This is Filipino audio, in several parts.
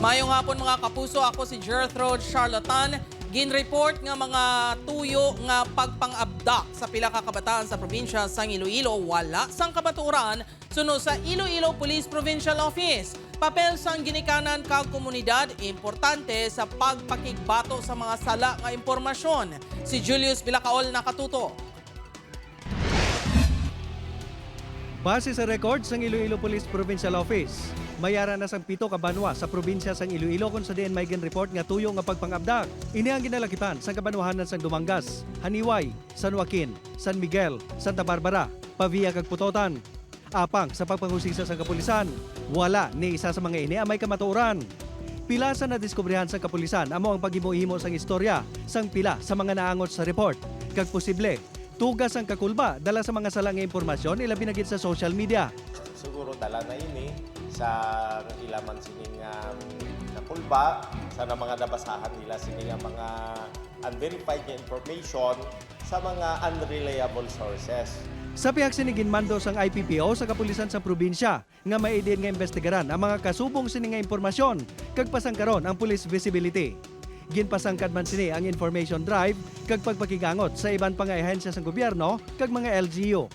Mayong hapon mga kapuso, ako si Gertrude Charlatan. Gin-report nga mga tuyo nga pagpang-abdak sa pila ka kabataan sa probinsya sang Iloilo wala sang kabaturan suno sa Iloilo Police Provincial Office. Papel sang ginikanan kag komunidad importante sa pagpakigbato sa mga sala nga impormasyon. Si Julius Bilacaol nakatuto. Base sa records ng Iloilo Police Provincial Office, mayara na sang pito ka banwa sa probinsya sang Iloilo kung sa diin may gin report nga tuyo nga pagpangabdak. Ini ang ginalakitan sa kabanwahanan sang Dumangas, Haniway, San Joaquin, San Miguel, Santa Barbara, Pavia kag Putotan. Apang sa pagpanghusisa sa kapulisan, wala ni isa sa mga ini ang may kamatuoran. Pila sa nadiskobrehan sa kapulisan amo ang paghimo-himo sang istorya sang pila sa mga naangot sa report kag posible tugas ang kakulba dala sa mga salang impormasyon ilabi na gid sa social media. siguro dala na ini sa ilaman sining um, nakulba sa mga nabasahan nila sining mga unverified nga information sa mga unreliable sources. Sa pihak sinigin mando sang IPPO sa kapulisan sa probinsya nga maidin nga investigaran ang mga kasubong sini nga impormasyon kag pasangkaron ang police visibility. Ginpasangkad man sini ang information drive kag pagpakigangot sa iban pang ahensya sang gobyerno kag mga LGU.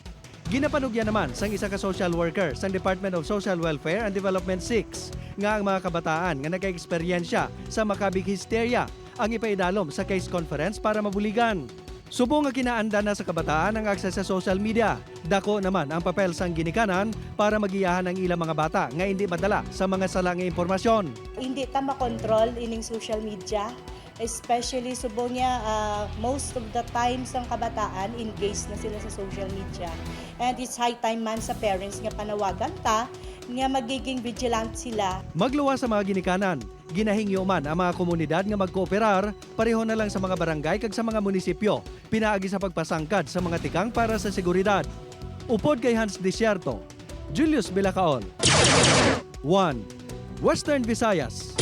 Ginapanugyan naman sang isa ka social worker sang Department of Social Welfare and Development 6 nga ang mga kabataan nga nagka-eksperyensya sa makabig hysteria ang ipaidalom sa case conference para mabuligan. Subo nga kinaanda na sa kabataan ang akses sa social media. Dako naman ang papel sang ginikanan para magiyahan ang ilang mga bata nga hindi madala sa mga salang impormasyon. hindi ta makontrol ining social media especially subo niya ah, most of the time sang kabataan engaged na sila sa social media and it's high time man sa parents nga panawagan ta nga magiging vigilant sila Magluwa sa mga ginikanan, ginahingyo man ang mga komunidad nga magkooperar pareho na lang sa mga barangay kag sa mga munisipyo, pinaagi sa pagpasangkad sa mga tikang para sa seguridad. Upod kay Hans Desierto, Julius Bilacaol. 1. Western Visayas.